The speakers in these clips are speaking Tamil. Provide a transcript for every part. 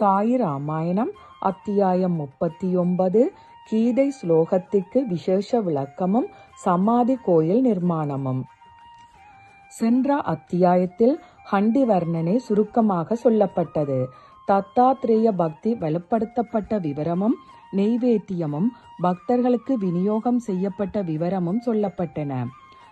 சாயி ராமாயணம் அத்தியாயம் முப்பத்தி ஒன்பது கீதை ஸ்லோகத்திற்கு விசேஷ விளக்கமும் சமாதி கோயில் நிர்மாணமும். சென்ற அத்தியாயத்தில் ஹண்டி வர்ணனை சுருக்கமாக சொல்லப்பட்டது. தத்தாத்ரேய பக்தி வலுப்படுத்தப்பட்ட விவரமும் நெய்வேத்தியமும் பக்தர்களுக்கு விநியோகம் செய்யப்பட்ட விவரமும் சொல்லப்பட்டன.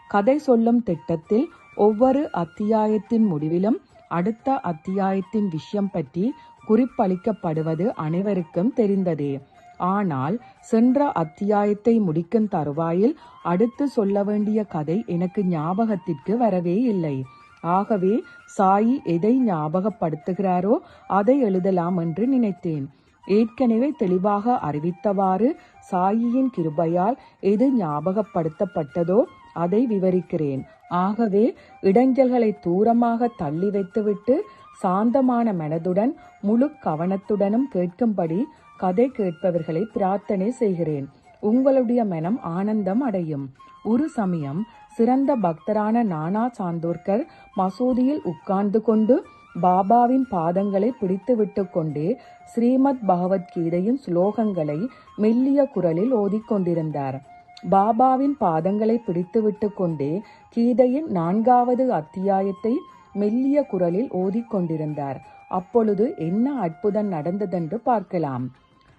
கதை சொல்லும் திட்டத்தில் ஒவ்வொரு அத்தியாயத்தின் முடிவிலும் அடுத்த அத்தியாயத்தின் விஷயம் பற்றி குறிப்பளிக்கப்படுவது அனைவருக்கும் தெரிந்ததே. ஆனால் சென்ற அத்தியாயத்தை முடிக்கும் தருவாயில் அடுத்து சொல்ல வேண்டிய கதை எனக்கு ஞாபகத்திற்கு வரவே இல்லை. ஆகவே சாயி எதை ஞாபகப்படுத்துகிறாரோ அதை எழுதலாம் என்று நினைத்தேன். ஏற்கனவே தெளிவாக அறிவித்தவாறு சாயியின் கிருபையால் எது ஞாபகப்படுத்தப்பட்டதோ அதை விவரிக்கிறேன். ஆகவே இடைஞ்சல்களை தூரமாக தள்ளி வைத்துவிட்டு சாந்தமான மனதுடன் முழு கவனத்துடனும் கேட்கும்படி கதை கேட்பவர்களை பிரார்த்தனை செய்கிறேன். உங்களுடைய மனம் ஆனந்தம் அடையும். ஒரு சமயம் சிறந்த பக்தரான நானா சாந்தோர்கர் மசூதியில் உட்கார்ந்து கொண்டு பாபாவின் பாதங்களை பிடித்துவிட்டு கொண்டே ஸ்ரீமத் பகவத்கீதையின் ஸ்லோகங்களை மெல்லிய குரலில் ஓதிக்கொண்டிருந்தார். பாபாவின் பாதங்களை பிடித்துவிட்டு கொண்டே கீதையின் நான்காவது அத்தியாயத்தை மெல்லிய குரலில் ஓதிக்கொண்டிருந்தார். அப்பொழுது என்ன அற்புதம் நடந்ததென்று பார்க்கலாம்.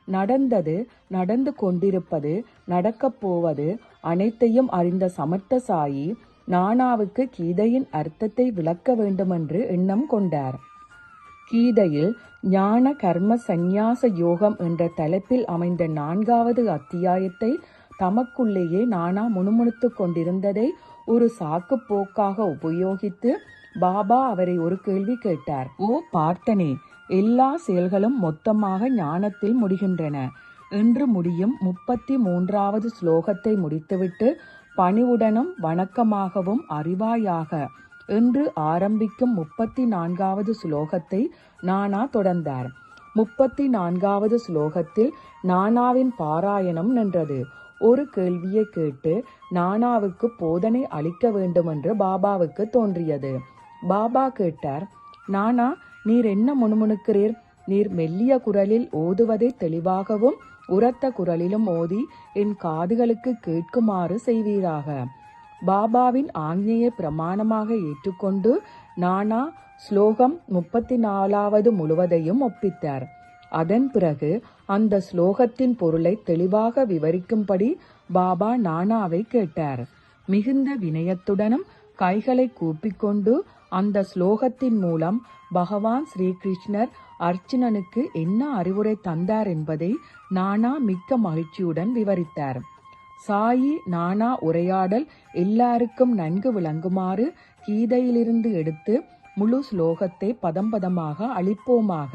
நடந்தது நடந்து கொண்டிருப்பது நடக்கப் போவது அனைத்தையும் அறிந்த சமர்த்த சாயி நானாவுக்கு கீதையின் அர்த்தத்தை விளக்க வேண்டுமென்று எண்ணம் கொண்டார். கீதையில் ஞான கர்ம சந்நியாச யோகம் என்ற தலைப்பில் அமைந்த நான்காவது அத்தியாயத்தை தமக்குள்ளேயே நானா முணுமுணுத்துக் கொண்டிருந்ததை ஒரு சாக்கு போக்காக உபயோகித்து பாபா அவரை ஒரு கேள்வி கேட்டார். ஓ பார்த்தனே எல்லா செயல்களும் மொத்தமாக ஞானத்தில் முடிகின்றன. என்று முடியும் முப்பத்தி மூன்றாவது ஸ்லோகத்தை முடித்துவிட்டு பணிவுடனும் வணக்கமாகவும் அறிவாயாக. என்று ஆரம்பிக்கும் முப்பத்தி நான்காவது ஸ்லோகத்தை நானா தொடர்ந்தார். முப்பத்தி நான்காவது ஸ்லோகத்தில் நானாவின் பாராயணம் நின்றது. ஒரு கேள்வியை கேட்டு நானாவுக்கு போதனை அளிக்க வேண்டுமென்று பாபாவுக்கு தோன்றியது. பாபா கேட்டார் நானா நீர் என்ன முணுமுணுக்கிறீர்? நீர் மெல்லிய குரலில் ஓதுவதை தெளிவாகவும் உரத்த குரலிலும் ஓதி என் காதுகளுக்கு கேட்குமாறு செய்வீராக. பாபாவின் ஆஞ்ஞையை பிரமாணமாக ஏற்றுக்கொண்டு நானா ஸ்லோகம் முப்பத்தி நாலாவது முழுவதையும் ஒப்பித்தார். அதன் பிறகு அந்த ஸ்லோகத்தின் பொருளை தெளிவாக விவரிக்கும்படி பாபா நானாவை கேட்டார். மிகுந்த வினயத்துடனும் கைகளை கூப்பிக்கொண்டு அந்த ஸ்லோகத்தின் மூலம் பகவான் ஸ்ரீகிருஷ்ணர் அர்ச்சுனனுக்கு என்ன அறிவுரை தந்தார் என்பதை நானா மிக்க மகிழ்ச்சியுடன் விவரித்தார். சாயி நானா உரையாடல் எல்லாருக்கும் நன்கு விளங்குமாறு கீதையிலிருந்து எடுத்து முழு ஸ்லோகத்தை பதம் பதமாக அளிப்போமாக.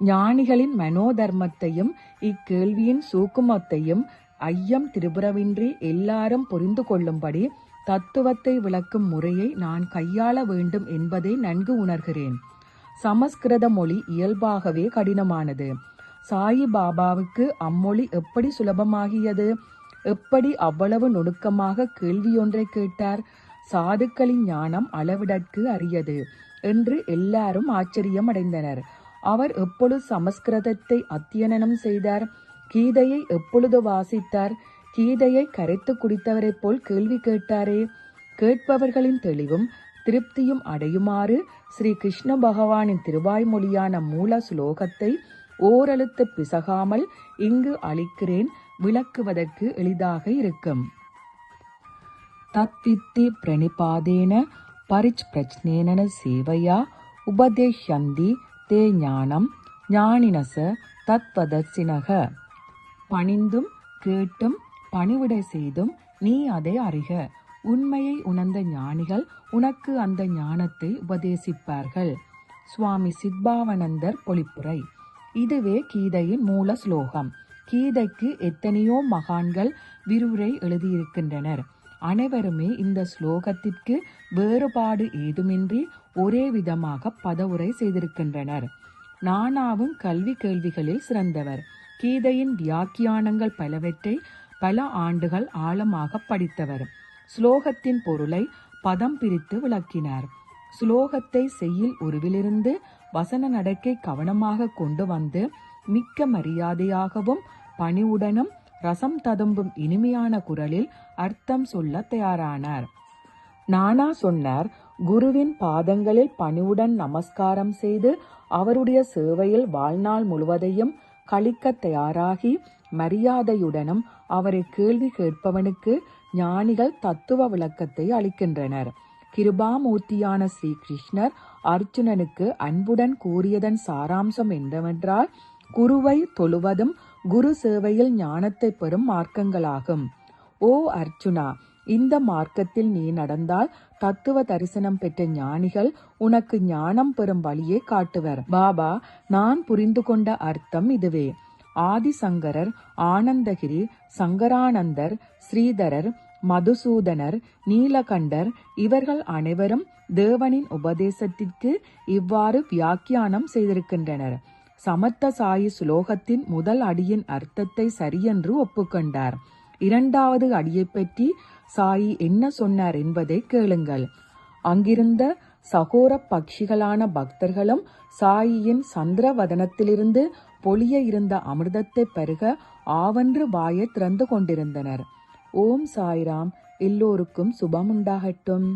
ஞானிகளின் மனோதர்மத்தையும் இக்கேள்வியின் சூக்குமத்தையும் ஐயம் திருபுறவின்றி எல்லாரும் புரிந்து கொள்ளும்படி தத்துவத்தை விளக்கும் முறையை நான் கையாள வேண்டும் என்பதை நன்கு உணர்கிறேன். சமஸ்கிருத மொழி இயல்பாகவே கடினமானது. சாயி பாபாவுக்கு அம்மொழி எப்படி சுலபமாகியது? எப்படி அவ்வளவு நுணுக்கமாக கேள்வியொன்றை கேட்டார்? சாதுக்களின் ஞானம் அளவிடற்கு அரியது என்று எல்லாரும் ஆச்சரியம் அடைந்தனர் அவர் எப்பொழுது சமஸ்கிருதத்தை அத்தியனம் செய்தார்? கீதையை எப்பொழுது வாசித்தார்? கீதையை கரைத்து குடித்தவரைப் போல் கேள்வி கேட்டாரே. கேட்பவர்களின் தெளிவும் திருப்தியும் அடையுமாறு ஸ்ரீ கிருஷ்ண பகவானின் திருவாய்மொழியான மூல சுலோகத்தை ஓரெழுத்து பிசகாமல் இங்கு அளிக்கிறேன். விளக்குவதற்கு எளிதாக இருக்கும். தத்வித்தி பிரணிபாதேன பரிச் பிரச்னேன சேவையா உபதேஷந்தி தே ஞானம் ஞானினச தத்வதர்சினக. பணிந்தும் கேட்டும் பணிவிடை செய்தும் நீ அதை அறிக. உண்மையை உணர்ந்த ஞானிகள் உனக்கு அந்த ஞானத்தை உபதேசிப்பார்கள். சுவாமி சித்பாவனந்தர் பொழிப்புரை இதுவே கீதையின் மூல ஸ்லோகம். கீதைக்கு எத்தனையோ மகான்கள் விரிவுரை எழுதியிருக்கின்றனர். அனைவருமே இந்த ஸ்லோகத்திற்கு வேறுபாடு ஏதுமின்றி ஒரே விதமாக பதவுரை செய்திருக்கின்றனர். நானாவும் கல்வி கேள்விகளில் சிறந்தவர். கீதையின் வியாக்கியானங்கள் பலவற்றை பல ஆண்டுகள் ஆழமாக படித்தவர் ஸ்லோகத்தின் பொருளை பதம் பிரித்து விளக்கினார். ஸ்லோகத்தை செய்யில் உருவிலிருந்து வசன நடக்கை கவனமாக கொண்டு வந்து மிக்க மரியாதையாகவும் பணிவுடனும் ரசம் ததும்பும் இனிமையான குரலில் அர்த்தம் சொல்ல தயாரானார். நானா சொன்னார் குருவின் பாதங்களில் பணிவுடன் நமஸ்காரம் செய்து அவருடைய சேவையில் வாழ்நாள் முழுவதையும் கழிக்க தயாராகி மரியாதையுடனும் அவரை கேள்வி கேட்பவனுக்கு ஞானிகள் தத்துவ விளக்கத்தை அளிக்கின்றனர். கிருபாமூர்த்தியான ஸ்ரீ கிருஷ்ணர் அர்ஜுனனுக்கு அன்புடன் கூறியதன் சாராம்சம் என்னவென்றால் குருவை தொழுவதும் குரு சேவையில் ஞானத்தை பெறும் மார்க்கங்களாகும். ஓ அர்ஜுனா இந்த மார்க்கத்தில் நீ நடந்தால் தத்துவ தரிசனம் பெற்ற ஞானிகள் உனக்கு ஞானம் பெறும் வழியை காட்டுவர். பாபா நான் புரிந்து கொண்ட அர்த்தம் இதுவே. ஆதிசங்கரர் ஆனந்தகிரி சங்கரானந்தர் ஸ்ரீதரர் மதுசூதனர் நீலகண்டர் இவர்கள் அனைவரும் தேவனின் உபதேசத்திற்கு இவ்வாறு வியாக்கியானம் செய்திருக்கின்றனர். சமத்த சாயி சுலோகத்தின் முதல் அடியின் அர்த்தத்தை சரியென்று ஒப்புக்கொண்டார். இரண்டாவது அடியை பற்றி சாயி என்ன சொன்னார் என்பதை கேளுங்கள். அங்கிருந்த சகோர பக்ஷிகளான பக்தர்களும் சாயியின் சந்திரவதனத்திலிருந்து பொழிய இருந்த அமிர்தத்தை பருக ஆவன்று வாயை திறந்து கொண்டிருந்தனர். ஓம் சாய்ராம் எல்லோருக்கும் சுபமுண்டாகட்டும்.